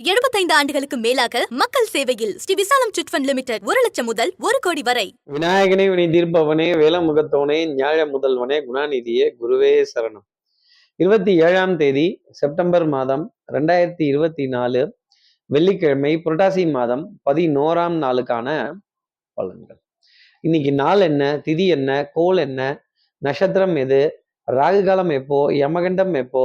75 ஆண்டுகளுக்கு மேலாக மக்கள் சேவையில் ஸ்ரீ விசாலம் சிட்ஃபண்ட் லிமிடெட் ஒரு லட்சம் முதல் ஒரு கோடி வரை. விநாயகனே வினை தீர்ப்பவனே வேலமுகத்தவனே ஞாழ முதல்வனே குணாநிதியே குருவே சரணம். இருபத்தி ஏழாம் தேதி செப்டம்பர் மாதம் ரெண்டாயிரத்தி இருபத்தி நாலு வெள்ளிக்கிழமை புரட்டாசி மாதம் பதினோராம் நாளுக்கான பலன்கள். இன்னைக்கு நாள் என்ன திதி என்ன கோல் என்ன நட்சத்திரம் எது ராகு காலம் எப்போ யமகண்டம் எப்போ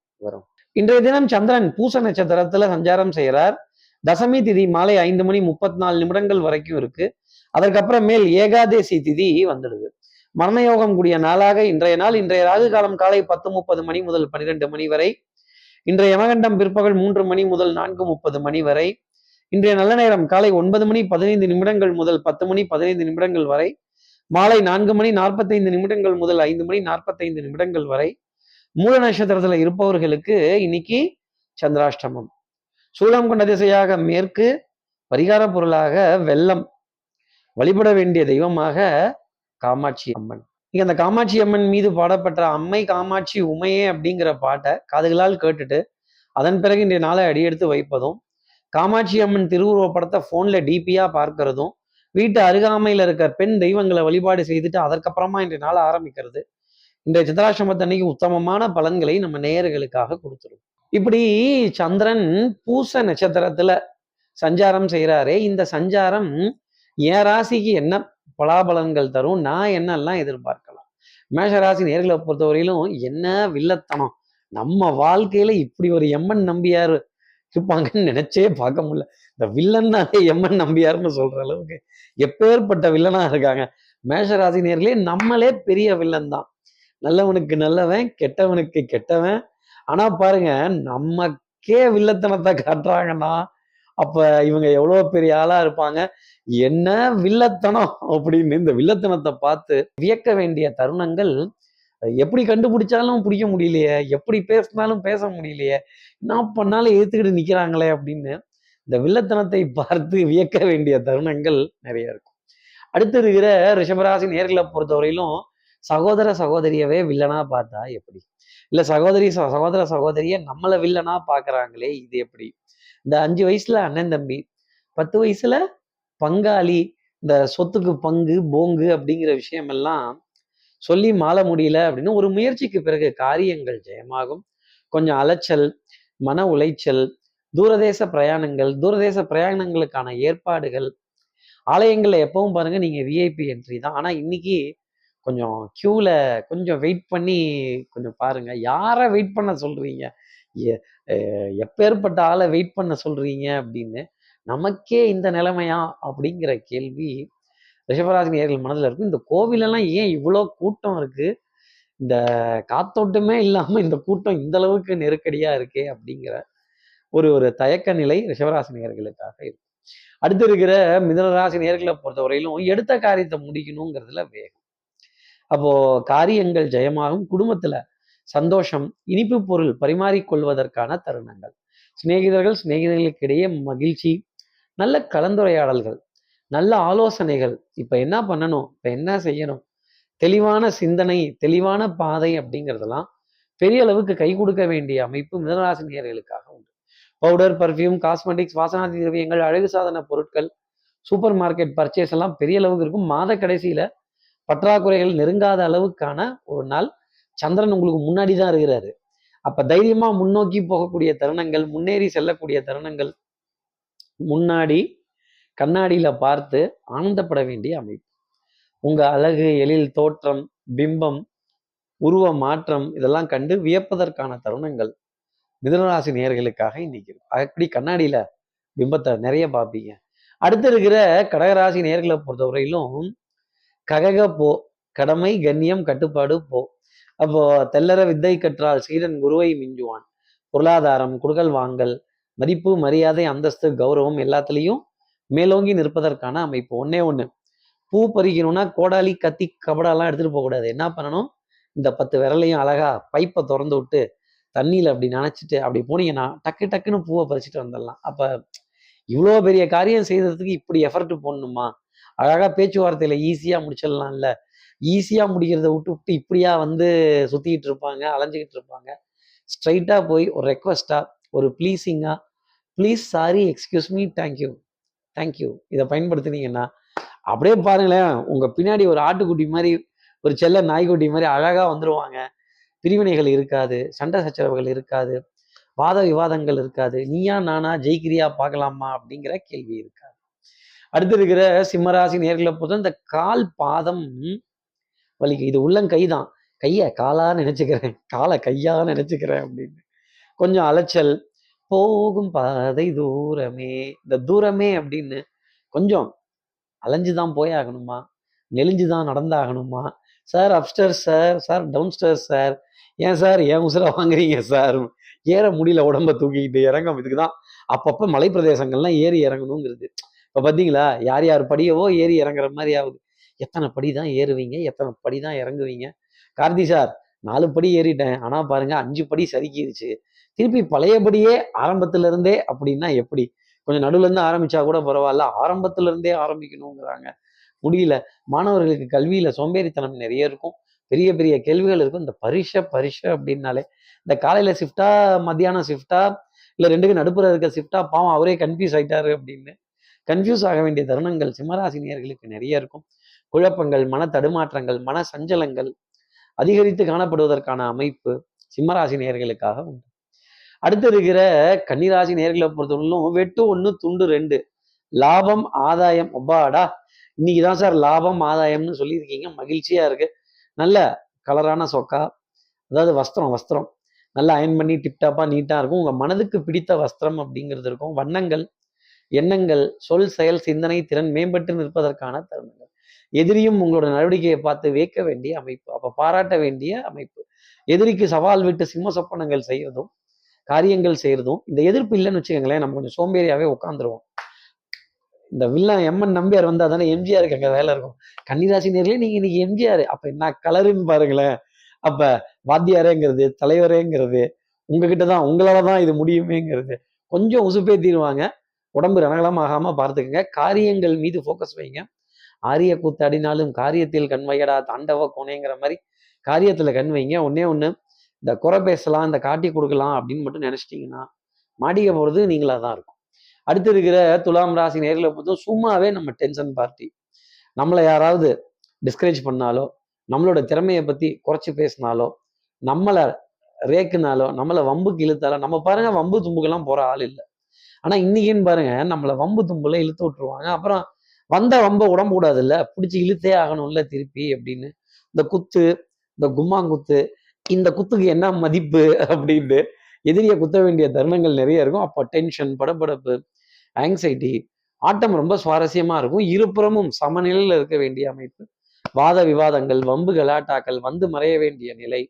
வரும். இன்றைய தினம் சந்திரன் பூச நட்சத்திரத்துல சஞ்சாரம் செய்கிறார். தசமி திதி மாலை ஐந்து மணி முப்பத்தி நாலு நிமிடங்கள் வரைக்கும் இருக்கு. அதற்கப்புறமேல் ஏகாதேசி திதி வந்துடுது. மரணயோகம் கூடிய நாளாக இன்றைய நாள் இன்றைய ராகு காலம் காலை பத்து முப்பது மணி முதல் பன்னிரெண்டு மணி வரை இன்றைய யமகண்டம் பிற்பகல் மூன்று மணி முதல் நான்கு முப்பது மணி வரை இன்றைய நல்ல நேரம் காலை ஒன்பது மணி பதினைந்து நிமிடங்கள் முதல் பத்து மணி பதினைந்து நிமிடங்கள் வரை மாலை நான்கு மணி நாற்பத்தைந்து நிமிடங்கள் முதல் ஐந்து மணி நாற்பத்தைந்து நிமிடங்கள் வரை மூல நட்சத்திரத்துல இருப்பவர்களுக்கு இன்னைக்கு சந்திராஷ்டமம். சூலம் கொண்ட திசையாக மேற்கு பரிகார பொருளாக வெள்ளம். வழிபட வேண்டிய தெய்வமாக காமாட்சி அம்மன். இங்க அந்த காமாட்சி அம்மன் மீது பாடப்பட்ட அம்மை காமாட்சி உமையே அப்படிங்கிற பாட்டை காதுகளால் கேட்டுட்டு அதன் பிறகு இன்றைய நாளை அடியெடுத்து வைப்பதும் காமாட்சி அம்மன் திருவுருவப்படத்தை படத்தை போன்ல டிபியா பார்க்கறதும் வீட்டு அருகாமையில் இருக்க பெண் தெய்வங்களை வழிபாடு செய்துட்டு அதற்கப்புறமா இன்றைய நாளை ஆரம்பிக்கிறது. இன்றைய சித்ராசிரமத்தன்னைக்கு உத்தமமான பலன்களை நம்ம நேயர்களுக்காக கொடுத்துரும் இப்படி சந்திரன் பூச நட்சத்திரத்துல சஞ்சாரம் செய்கிறாரே இந்த சஞ்சாரம் என் ராசிக்கு என்ன பலாபலன்கள் தரும் நான் என்னெல்லாம் எதிர்பார்க்கலாம்? மேஷராசி நேர்களை பொறுத்தவரையிலும் என்ன வில்லத்தனம் நம்ம வாழ்க்கையில இப்படி ஒரு எம்மன் நம்பியார் இருப்பாங்கன்னு நினைச்சே பார்க்க முடியல. இந்த வில்லன்னாலே எம்மன் நம்பியார்னு சொல்ற அளவுக்கு எப்பேற்பட்ட வில்லனா இருக்காங்க. மேஷ ராசி நேர்களே நம்மளே பெரிய வில்லன் தான் நல்லவனுக்கு நல்லவன் கெட்டவனுக்கு கெட்டவன். ஆனா பாருங்க நமக்கே வில்லத்தனத்தை காட்டுறாங்கன்னா அப்ப இவங்க எவ்வளவு பெரிய ஆளா இருப்பாங்க? என்ன வில்லத்தனம் அப்படின்னு இந்த வில்லத்தனத்தை பார்த்து வியக்க வேண்டிய தருணங்கள் எப்படி கண்டுபிடிச்சாலும் பிடிக்க முடியலையே எப்படி பேசினாலும் பேச முடியலையே என்ன பண்ணாலும் எதிர்த்துக்கிட்டு நிக்கிறாங்களே அப்படின்னு இந்த வில்லத்தனத்தை பார்த்து வியக்க வேண்டிய தருணங்கள் நிறைய இருக்கும். அடுத்து இருக்கிற ரிஷபராசி நேர்களை பொறுத்தவரையிலும் சகோதர சகோதரியவே வில்லனா பார்த்தா எப்படி? இல்ல சகோதரி ச- சகோதர சகோதரிய நம்மள வில்லனா பாக்குறாங்களே இது எப்படி? இந்த அஞ்சு வயசுல அண்ணன் தம்பி பத்து வயசுல பங்காளி இந்த சொத்துக்கு பங்கு போங்கு அப்படிங்கிற விஷயம் எல்லாம் சொல்லி மாள முடியல அப்படின்னு ஒரு முயற்சிக்கு பிறகு காரியங்கள் ஜெயமாகும். கொஞ்சம் அலைச்சல் மன உளைச்சல் தூரதேச பிரயாணங்கள் தூரதேச பிரயாணங்களுக்கான ஏற்பாடுகள் ஆலயங்களில் எப்பவும் பாருங்க நீங்க விஐபி என்ட்ரி தான். ஆனா இன்னைக்கு கொஞ்சம் க்யூவில் கொஞ்சம் வெயிட் பண்ணி கொஞ்சம் பாருங்கள் யாரை வெயிட் பண்ண சொல்கிறீங்க எப்பேற்பட்ட ஆளை வெயிட் பண்ண சொல்கிறீங்க அப்படின்னு நமக்கே இந்த நிலைமையா? அப்படிங்கிற கேள்வி ரிஷபராசி நேர்கள் மனதில் இருக்கும் இந்த கோவிலெல்லாம் ஏன் இவ்வளோ கூட்டம் இருக்குது இந்த காத்தோட்டமே இல்லாமல் இந்த கூட்டம் இந்த அளவுக்கு நெருக்கடியாக இருக்கே அப்படிங்கிற ஒரு ஒரு தயக்க நிலை ரிஷபராசி நேர்களுக்காக இருக்கும் அடுத்து இருக்கிற மிதனராசி நேர்களை பொறுத்தவரையிலும் எடுத்த காரியத்தை முடிக்கணுங்கிறதுல வேகம். அப்போ காரியங்கள் ஜெயமாகும் குடும்பத்துல சந்தோஷம் இனிப்பு பொருள் பரிமாறிக்கொள்வதற்கான தருணங்கள். சிநேகிதர்கள் சிநேகிதர்களுக்கு இடையே மகிழ்ச்சி நல்ல கலந்துரையாடல்கள் நல்ல ஆலோசனைகள். இப்ப என்ன பண்ணணும்? இப்ப என்ன செய்யணும்? தெளிவான சிந்தனை தெளிவான பாதை அப்படிங்கிறதெல்லாம் பெரிய அளவுக்கு கை கொடுக்க வேண்டிய அமைப்பு மிதனராசினியர்களுக்காக உண்டு. பவுடர் பர்ஃப்யூம் காஸ்மெட்டிக்ஸ் வாசனாதி திரவியங்கள் அழகு சாதன பொருட்கள் சூப்பர் மார்க்கெட் பர்ச்சேஸ் எல்லாம் பெரிய அளவுக்கு இருக்கும். மாத கடைசியில பற்றாக்குறைகள் நெருங்காத அளவுக்கான ஒரு நாள் சந்திரன் உங்களுக்கு முன்னாடி தான் இருக்கிறாரு. அப்ப தைரியமா முன்னோக்கி போகக்கூடிய தருணங்கள் முன்னேறி செல்லக்கூடிய தருணங்கள் முன்னாடி கண்ணாடியில பார்த்து ஆனந்தப்பட வேண்டிய அமைப்பு. உங்க அழகு எழில் தோற்றம் பிம்பம் உருவ மாற்றம் இதெல்லாம் கண்டு வியப்பதற்கான தருணங்கள் மிதனராசி நேர்களுக்காக இன்னைக்கு இருக்கும் அப்படி கண்ணாடியில பிம்பத்தை நிறைய பார்ப்பீங்க. அடுத்து இருக்கிற கடகராசி நேர்களை பொறுத்தவரையிலும் ககக போ கடமை கண்ணியம் கட்டுப்பாடு போ. அப்போ தெல்லற வித்தை கற்றால் சீடன் குருவை மிஞ்சுவான். பொருளாதாரம் குடுகல் வாங்கல் மதிப்பு மரியாதை அந்தஸ்து கௌரவம் எல்லாத்துலேயும் மேலோங்கி நிற்பதற்கான அமைப்பு. ஒன்னே ஒன்று பூ பறிக்கணும்னா கோடாலி கத்தி கபடாலாம் எடுத்துட்டு போகக்கூடாது. என்ன பண்ணணும்? இந்த பத்து விரலையும் அழகா பைப்பை திறந்து விட்டு தண்ணியில் அப்படி நினச்சிட்டு அப்படி போனீங்கன்னா டக்கு டக்குன்னு பூவை பறிச்சுட்டு வந்துடலாம். அப்போ இவ்வளோ பெரிய காரியம் செய்கிறதுக்கு இப்படி எஃபர்ட் போடணுமா? அழகா பேச்சுவார்த்தையில ஈஸியா முடிச்சிடலாம்ல. ஈஸியா முடிக்கிறத விட்டு விட்டு இப்படியா வந்து சுத்திக்கிட்டு இருப்பாங்க அலைஞ்சிக்கிட்டு இருப்பாங்க. ஸ்ட்ரைட்டா போய் ஒரு ரெக்வஸ்டா ஒரு ப்ளீஸிங்கா please sorry excuse me thank you thank you இதை பயன்படுத்தினீங்கன்னா அப்படியே பாருங்களேன் உங்க பின்னாடி ஒரு ஆட்டுக்குட்டி மாதிரி ஒரு செல்ல நாய்க்குட்டி மாதிரி அழகா வந்துருவாங்க. பிரிவினைகள் இருக்காது சண்டை சச்சரவுகள் இருக்காது வாத விவாதங்கள் இருக்காது. நீயா நானா ஜெயிக்கிறியா பார்க்கலாமா அப்படிங்கிற கேள்வி இருக்காது. அடுத்து இருக்கிற சிம்மராசி நேர்களை பொறுத்த இந்த கால் பாதம் வலிக்கு. இது உள்ளங்கை தான். கையை காலா நினைச்சுக்கிறேன். காலை கையா நினைச்சுக்கிறேன் அப்படின்னு. கொஞ்சம் அலைச்சல். போகும் பாதை தூரமே. இந்த தூரமே அப்படின்னு கொஞ்சம் அலைஞ்சு தான் போய் ஆகணுமா நெளிஞ்சு தான் நடந்தாகணுமா? Sir upstair sir. Sir downstair sir. ஏன் சார்? ஏன் உசுர வாங்குறீங்க சார்? ஏற முடியல. உடம்ப தூக்கிக்கிட்டு இறங்கும். இதுக்கு தான் அப்பப்போ மலை பிரதேசங்கள்லாம் ஏறி இறங்கணுங்கிறது. இப்போ பார்த்தீங்களா யார் யார் படியவோ ஏறி இறங்குற மாதிரி ஆகுது. எத்தனை படி தான் ஏறுவீங்க? எத்தனை படி தான் இறங்குவீங்க? கார்த்தி சார் நாலு படி ஏறிட்டேன். ஆனால் பாருங்க அஞ்சு படி சறுக்கிருச்சு. திருப்பி பழையபடியே ஆரம்பத்துல இருந்தே அப்படின்னா எப்படி? கொஞ்சம் நடுவுல இருந்து ஆரம்பிச்சா கூட பரவாயில்ல. ஆரம்பத்துல இருந்தே ஆரம்பிக்கணுங்கிறாங்க. முடியல. மாணவர்களுக்கு கல்வியில சோம்பேறித்தனம் நிறைய இருக்கும். பெரிய பெரிய கேள்விகள் இருக்கும். இந்த பரிஷ பரிஷ அப்படின்னாலே இந்த காலையில ஷிஃப்டா மத்தியானம் ஷிஃப்டா இல்லை ரெண்டுக்கு நடுப்புற இருக்க ஷிஃப்டா பாவம் அவரே கன்ஃபியூஸ் ஆயிட்டாரு அப்படின்னு கன்ஃபியூஸ் ஆக வேண்டிய தருணங்கள் சிம்மராசினியர்களுக்கு நிறைய இருக்கும். குழப்பங்கள் மன தடுமாற்றங்கள் மன சஞ்சலங்கள் அதிகரித்து காணப்படுவதற்கான அமைப்பு சிம்மராசி நேர்களுக்காக உண்டு. அடுத்து இருக்கிற கன்னிராசி நேர்களை பொறுத்தவரையிலும் வெட்டு ஒன்று துண்டு ரெண்டு. லாபம் ஆதாயம் ஒப்பாடா. இன்னைக்கு தான் சார் லாபம் ஆதாயம்னு சொல்லியிருக்கீங்க. மகிழ்ச்சியா இருக்கு. நல்ல கலரான சொக்கா. அதாவது வஸ்திரம் வஸ்திரம். நல்லா அயன் பண்ணி டிப்டாப்பாக நீட்டாக இருக்கும். உங்க மனதுக்கு பிடித்த வஸ்திரம் அப்படிங்கிறது இருக்கும். வண்ணங்கள் எண்ணங்கள் சொல் செயல் சிந்தனை திறன் மேம்பட்டு நிற்பதற்கான தருணங்கள். எதிரியும் உங்களோட நடவடிக்கையை பார்த்து வியக்க வேண்டிய அமைப்பு. அப்போ பாராட்ட வேண்டிய அமைப்பு. எதிரிக்கு சவால் விட்டு சிம்ம சொப்பனங்கள் செய்யறதும் காரியங்கள் செய்யறதும் இந்த எதிர்ப்பு இல்லைன்னு வச்சுக்கோங்களேன் நம்ம கொஞ்சம் சோம்பேறியாவே உட்காந்துருவோம் இந்த வில்லன் எம்என் நம்பியார் வந்தா தானே எம்ஜிஆருக்கு அங்கே வேலை இருக்கும். கன்னிராசி நேர்களே நீங்க இன்னைக்கு எம்ஜிஆர். அப்ப என்ன கலருன்னு பாருங்களேன். அப்ப வாத்தியாரேங்கிறது தலைவரேங்கிறது உங்ககிட்ட தான் உங்களால தான் இது முடியுமேங்கிறது கொஞ்சம் உசுப்பேத்திடுவாங்க. உடம்பு ரணகலம் ஆகாமல் பார்த்துக்கங்க. காரியங்கள் மீது ஃபோக்கஸ் வைங்க. ஆரிய கூத்தாடினாலும் காரியத்தில் கண் வையடா தாண்டவ கோணைங்கிற மாதிரி காரியத்தில் கண் வைங்க. ஒன்னே ஒன்று இந்த குறை பேசலாம் இந்த காட்டி கொடுக்கலாம் அப்படின்னு மட்டும் நினச்சிட்டிங்கன்னா மாடிக்க போகிறது நீங்களாக தான் இருக்கும். அடுத்து இருக்கிற துலாம் ராசி நேரில் பொறுத்தும் சும்மாவே நம்ம டென்ஷன் பார்ட்டி நம்மளை யாராவது டிஸ்கரேஜ் பண்ணாலோ நம்மளோட திறமையை பற்றி குறைச்சி பேசினாலோ நம்மளை ரேக்குனாலோ நம்மளை வம்புக்கு இழுத்தாலோ நம்ம பாருங்க வம்பு தும்புக்கெல்லாம் போகிற ஆள் இல்லை. ஆனா இன்னைக்குன்னு பாருங்க நம்மளை வம்பு தும்புல இழுத்து விட்டுருவாங்க. அப்புறம் வந்த வம்ப உடம்பு கூடாதுல்ல பிடிச்சி இழுத்தே ஆகணும்ல திருப்பி அப்படின்னு. இந்த குத்து இந்த கும்மாங்குத்து இந்த குத்துக்கு என்ன மதிப்பு அப்படின்னு எதிரியை குத்த வேண்டிய தருணங்கள் நிறைய இருக்கும். அப்போ டென்ஷன் படபடப்பு ஆங்ஸைட்டி ஆட்டம் ரொம்ப சுவாரஸ்யமா இருக்கும். இருபுறமும் சமநிலையில் இருக்க வேண்டிய அமைப்பு. வாத விவாதங்கள் வம்பு கலாட்டாக்கள் வந்து மறைய வேண்டிய நிலை.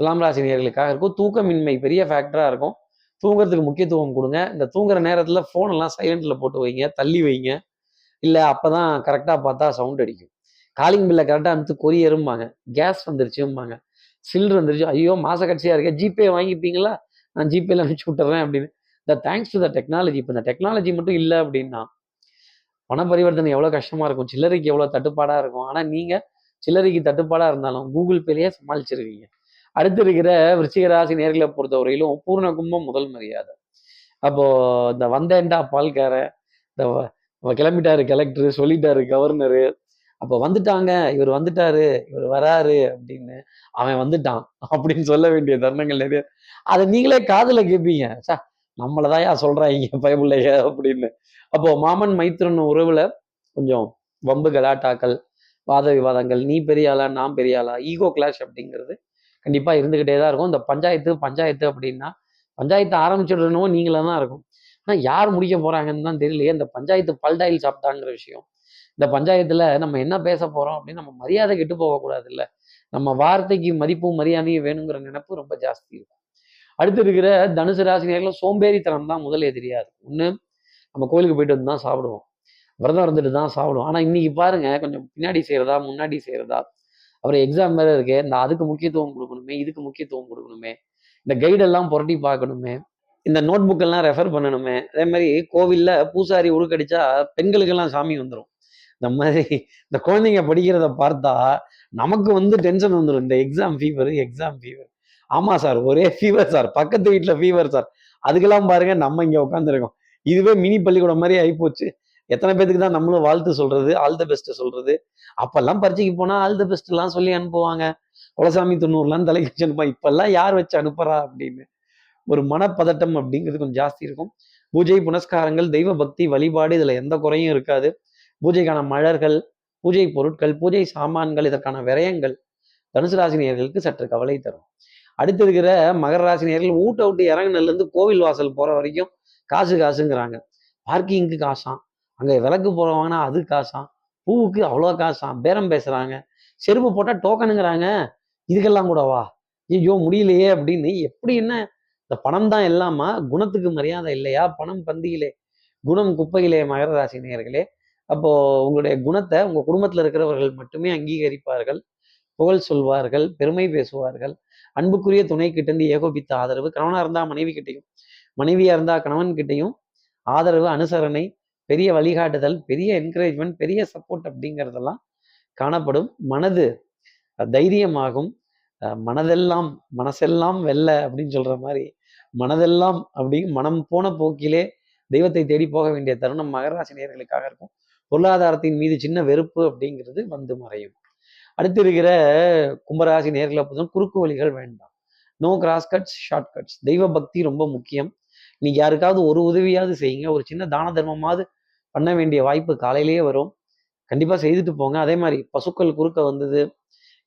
துலாம் ராசி நேர்களுக்காக இருக்கும். தூக்கமின்மை பெரிய ஃபேக்டரா இருக்கும். தூங்குறதுக்கு முக்கியத்துவம் கொடுங்க. இந்த தூங்குற நேரத்தில் ஃபோனெல்லாம் சைலண்டில் போட்டு வைங்க தள்ளி வைங்க. இல்லை அப்போ தான் கரெக்டாக பார்த்தா சவுண்ட் அடிக்கும். காலிங் பில்லை கரெக்டாக அனுப்பிச்சு கொரியரும்பாங்க. கேஸ் வந்துருச்சும்பாங்க. சில்லர் வந்துருச்சு. ஐயோ மாச கட்சியாக இருக்கேன் ஜிபே வாங்கிப்பீங்களா? நான் ஜிபேல அனுப்பிச்சு விட்டுறேன் அப்படின்னு. இந்த தேங்க்ஸ் டு த டெக்னாலஜி இப்போ இந்த டெக்னாலஜி மட்டும் இல்லை அப்படின்னா பண பரிவர்த்தனை எவ்வளோ கஷ்டமாக இருக்கும். சில்லறைக்கு எவ்வளோ தட்டுப்பாடாக இருக்கும். ஆனால் நீங்கள் சில்லறைக்கு தட்டுப்பாடாக இருந்தாலும் கூகுள் பேலேயே சமாளிச்சிருவீங்க. அடுத்து இருக்கிற நேர்களை பொறுத்தவரையிலும் பூர்ண கும்பம் முதல் மரியாதை. அப்போ இந்த வந்தேன்டா பால்கார இந்த கிளம்பிட்டாரு கலெக்டர் சொல்லிட்டாரு கவர்னரு அப்போ வந்துட்டாங்க இவர் வந்துட்டாரு இவர் வராரு அப்படின்னு அவன் வந்துட்டான் அப்படின்னு சொல்ல வேண்டிய தருணங்கள் நிறைய. அதை நீங்களே காதில் கேட்பீங்க சா நம்மளதாயா சொல்றாங்க பயமுள்ளைய அப்படின்னு. அப்போ மாமன் மைத்திரன் உறவுல கொஞ்சம் வம்பு கலாட்டாக்கள் வாத விவாதங்கள் நீ பெரிய ஆளா நான் பெரிய ஆளா ஈகோ கிளாஷ் அப்படிங்கிறது கண்டிப்பா இருந்துக்கிட்டே தான் இருக்கும். இந்த பஞ்சாயத்து பஞ்சாயத்து அப்படின்னா பஞ்சாயத்து ஆரம்பிச்சிடணும் நீங்களா தான் இருக்கும். ஆனா யார் முடிக்க போறாங்கன்னு தான் தெரியலையே. இந்த பஞ்சாயத்து பல்டாயில் சாப்பிட்டாங்கிற விஷயம். இந்த பஞ்சாயத்துல நம்ம என்ன பேச போறோம் அப்படின்னு நம்ம மரியாதை கெட்டு போகக்கூடாது இல்லை நம்ம வார்த்தைக்கு மதிப்பும் மரியாதையும் வேணுங்கிற நினைப்பு ரொம்ப ஜாஸ்தி இருக்கும். அடுத்து இருக்கிற தனுசு ராசி சோம்பேறித்தனம் தான் முதல் எதிரியாது ஒன்று நம்ம கோயிலுக்கு போயிட்டு வந்து தான் சாப்பிடுவோம். விரதம் இருந்துட்டு தான் சாப்பிடுவோம். ஆனால் இன்னைக்கு பாருங்க கொஞ்சம் பின்னாடி செய்கிறதா முன்னாடி செய்கிறதா அப்புறம் எக்ஸாம் வேறு இருக்கு. இந்த அதுக்கு முக்கியத்துவம் கொடுக்கணுமே இதுக்கு முக்கியத்துவம் கொடுக்கணுமே இந்த கைடெல்லாம் புரட்டி பார்க்கணுமே இந்த நோட் புக்கெல்லாம் ரெஃபர் பண்ணணுமே. அதே மாதிரி கோவிலில் பூசாரி உருக்கடிச்சா பெண்களுக்கெல்லாம் சாமி வந்துடும் இந்த மாதிரி இந்த குழந்தைங்க படிக்கிறத பார்த்தா நமக்கு வந்து டென்ஷன் வந்துடும் இந்த எக்ஸாம் ஃபீவர் எக்ஸாம் ஃபீவர் ஆமாம் சார் ஒரே ஃபீவர் சார். பக்கத்து வீட்டில் ஃபீவர் சார். அதுக்கெல்லாம் பாருங்க நம்ம இங்கே உட்காந்துருக்கோம் இதுவே மினி பள்ளிக்கூடம் மாதிரி ஆகிப்போச்சு எத்தனை பேத்துக்கு தான் நம்மளும் வாழ்த்து சொல்றது ஆல் த பெஸ்ட் சொல்றது. அப்பெல்லாம் பரீட்சைக்கு போனா ஆல் த பெஸ்ட் எல்லாம் சொல்லி அனுப்புவாங்க. குலசாமி தொண்ணூறுலாம் தலைக்கு வச்சு இப்பெல்லாம் யார் வச்சு அனுப்புறா அப்படின்னு. ஒரு மனப்பதட்டம் அப்படிங்கிறது கொஞ்சம் ஜாஸ்தி இருக்கும். பூஜை புனஸ்காரங்கள் தெய்வ பக்தி வழிபாடு இதுல எந்த குறையும் இருக்காது. பூஜைக்கான மலர்கள் பூஜை பொருட்கள் பூஜை சாமான்கள் இதற்கான விரயங்கள் தனுசு ராசினியர்களுக்கு சற்று கவலை தரும். அடுத்து இருக்கிற மகர ராசினியர்கள் ஊட்ட விட்டு இறங்குனதுல இருந்து கோவில் வாசல் போற வரைக்கும் காசு காசுங்கிறாங்க. பார்க்கிங்க்கு காசாம். அங்கே விளக்கு போடுவாங்கன்னா அது காசாம். பூவுக்கு அவ்வளோ காசாம். பேரம் பேசுகிறாங்க செருப்பு போட்டால் டோக்கனுங்கிறாங்க. இதுக்கெல்லாம் கூடவா ஐயோ முடியலையே அப்படின்னு எப்படி என்ன? இந்த பணம் தான் எல்லாமா? குணத்துக்கு மரியாதை இல்லையா? பணம் பந்தியிலே. குணம் குப்பையிலே மகர ராசி நேயர்களே. அப்போ உங்களுடைய குணத்தை உங்க குடும்பத்தில் இருக்கிறவர்கள் மட்டுமே அங்கீகரிப்பார்கள். புகழ் சொல்வார்கள். பெருமை பேசுவார்கள். அன்புக்குரிய துணை கிட்டேருந்து ஏகோபித்த ஆதரவு. கணவனாக இருந்தால் மனைவி கிட்டையும் மனைவியாக இருந்தால் கணவன் கிட்டையும் ஆதரவு அனுசரணை பெரிய வழிகாட்டுதல் பெரிய என்கரேஜ்மெண்ட் பெரிய சப்போர்ட் அப்படிங்கிறதெல்லாம் காணப்படும். மனது தைரியமாகும். அஹ், மனதெல்லாம் மனசெல்லாம் வெல்ல அப்படின்னு சொல்ற மாதிரி மனதெல்லாம் அப்படி மனம் போன போக்கிலே தெய்வத்தை தேடி போக வேண்டிய தருணம் மகராசி நேயர்களுக்காக இருக்கும். பொருளாதாரத்தின் மீது சின்ன வெறுப்பு அப்படிங்கிறது வந்து மறையும். அடுத்து இருக்கிற கும்பராசி நேர்களை பொறுத்தவரை குறுக்கு வழிகள் வேண்டாம். No cross cuts short cuts தெய்வ பக்தி ரொம்ப முக்கியம். இன்னைக்கு யாருக்காவது ஒரு உதவியாவது செய்யுங்க. ஒரு சின்ன தான தர்மமாவது பண்ண வேண்டிய வாய்ப்பு காலையிலேயே வரும். கண்டிப்பாக செய்துட்டு போங்க. அதே மாதிரி பசுக்கள் குறுக்க வந்தது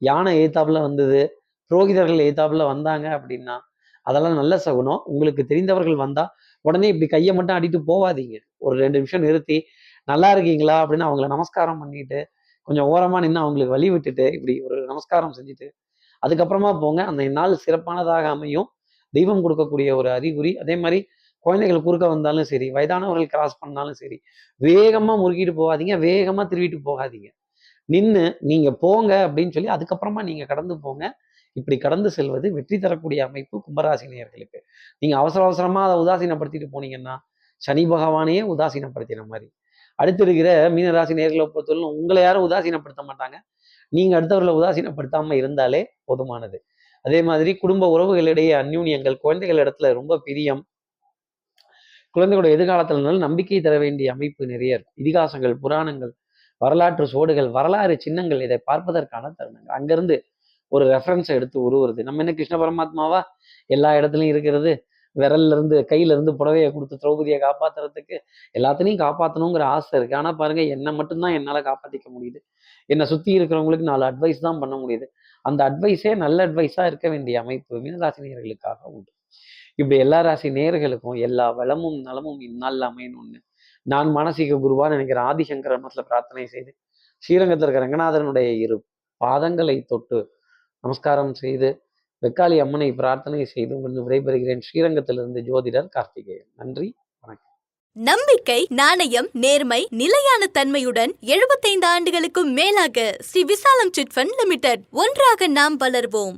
யானை ஏத்தாப்புல வந்தது புரோகிதர்கள் ஏத்தாப்புல வந்தாங்க அப்படின்னா அதெல்லாம் நல்ல சகுனம். உங்களுக்கு தெரிந்தவர்கள் வந்தால் உடனே இப்படி கையை மட்டும் அடிட்டு போவாதீங்க. ஒரு ரெண்டு நிமிஷம் நிறுத்தி நல்லா இருக்கீங்களா? அப்படின்னு அவங்கள நமஸ்காரம் பண்ணிட்டு கொஞ்சம் ஓரமாக நின்று அவங்களுக்கு வழி விட்டுட்டு இப்படி ஒரு நமஸ்காரம் செஞ்சுட்டு அதுக்கப்புறமா போங்க. அந்த நாள் சிறப்பானதாக அமையும். தெய்வம் கொடுக்கக்கூடிய ஒரு அறிகுறி. அதே மாதிரி குழந்தைகள் குறுக்க வந்தாலும் சரி வயதானவர்கள் கிராஸ் பண்ணாலும் சரி வேகமாக முறுக்கிட்டு போகாதீங்க வேகமாக திருவிட்டு போகாதீங்க. நின்று நீங்கள் போங்க அப்படின்னு சொல்லி அதுக்கப்புறமா நீங்கள் கடந்து போங்க. இப்படி கடந்து செல்வது வெற்றி தரக்கூடிய அமைப்பு கும்பராசி நேயர்களுக்கு. நீங்கள் அவசர அவசரமாக அதை உதாசீனப்படுத்திட்டு போனீங்கன்னா சனி பகவானையே உதாசீனப்படுத்தின மாதிரி. அடுத்து இருக்கிற மீனராசி நேர்களை பொறுத்தவரை உங்களை யாரும் உதாசீனப்படுத்த மாட்டாங்க. நீங்கள் அடுத்தவர்களை உதாசீனப்படுத்தாமல் இருந்தாலே போதுமானது. அதே மாதிரி குடும்ப உறவுகளிடையே அந்யூன்யங்கள் குழந்தைகள் இடத்துல ரொம்ப பிரியம். குழந்தைகளோட எதிர்காலத்தில் நல்ல நம்பிக்கை தர வேண்டிய அமைப்பு நிறைய இருக்கும் இதிகாசங்கள் புராணங்கள் வரலாற்று சோடுகள் வரலாறு சின்னங்கள் இதை பார்ப்பதற்கான தருணங்கள். அங்கிருந்து ஒரு ரெஃபரன்ஸை எடுத்து உருவுறது. நம்ம என்ன கிருஷ்ண பரமாத்மாவா? எல்லா இடத்துலையும் இருக்கிறது. விரல்ல இருந்து கையில இருந்து புடவையை கொடுத்து திரௌபதியை காப்பாத்துறதுக்கு எல்லாத்தையும் காப்பாற்றணுங்கிற ஆசை இருக்கு. ஆனா பாருங்க என்னை மட்டும்தான் என்னால காப்பாத்திக்க முடியுது. என்னை சுத்தி இருக்கிறவங்களுக்கு நாலு அட்வைஸ் தான் பண்ண முடியுது. அந்த அட்வைஸே நல்ல அட்வைஸா இருக்க வேண்டிய அமைப்பு மீனராசினியர்களுக்காக உண்டு. இப்படி எல்லா ராசி நேர்களுக்கும் எல்லா வளமும் நலமும் இந்நாளில் அமையணும்னு நான் மானசீக குருவா நினைக்கிற ஆதிசங்கர மதத்துல பிரார்த்தனை செய்து ஸ்ரீரங்கத்தில் இருக்கிற ரங்கநாதனுடைய இரு பாதங்களை தொட்டு நமஸ்காரம் செய்து வெக்காளி அம்மனை பிரார்த்தனை செய்து உங்களுக்கு விடைபெறுகிறேன். ஸ்ரீரங்கத்திலிருந்து ஜோதிடர் கார்த்திகேயன். நன்றி வணக்கம். நம்பிக்கை நாணயம் நேர்மை நிலையான தன்மையுடன் 75 ஆண்டுகளுக்கும் மேலாக ஸ்ரீ விசாலம் சிட் ஃபண்ட் லிமிடெட் ஒன்றாக நாம் வளர்வோம்.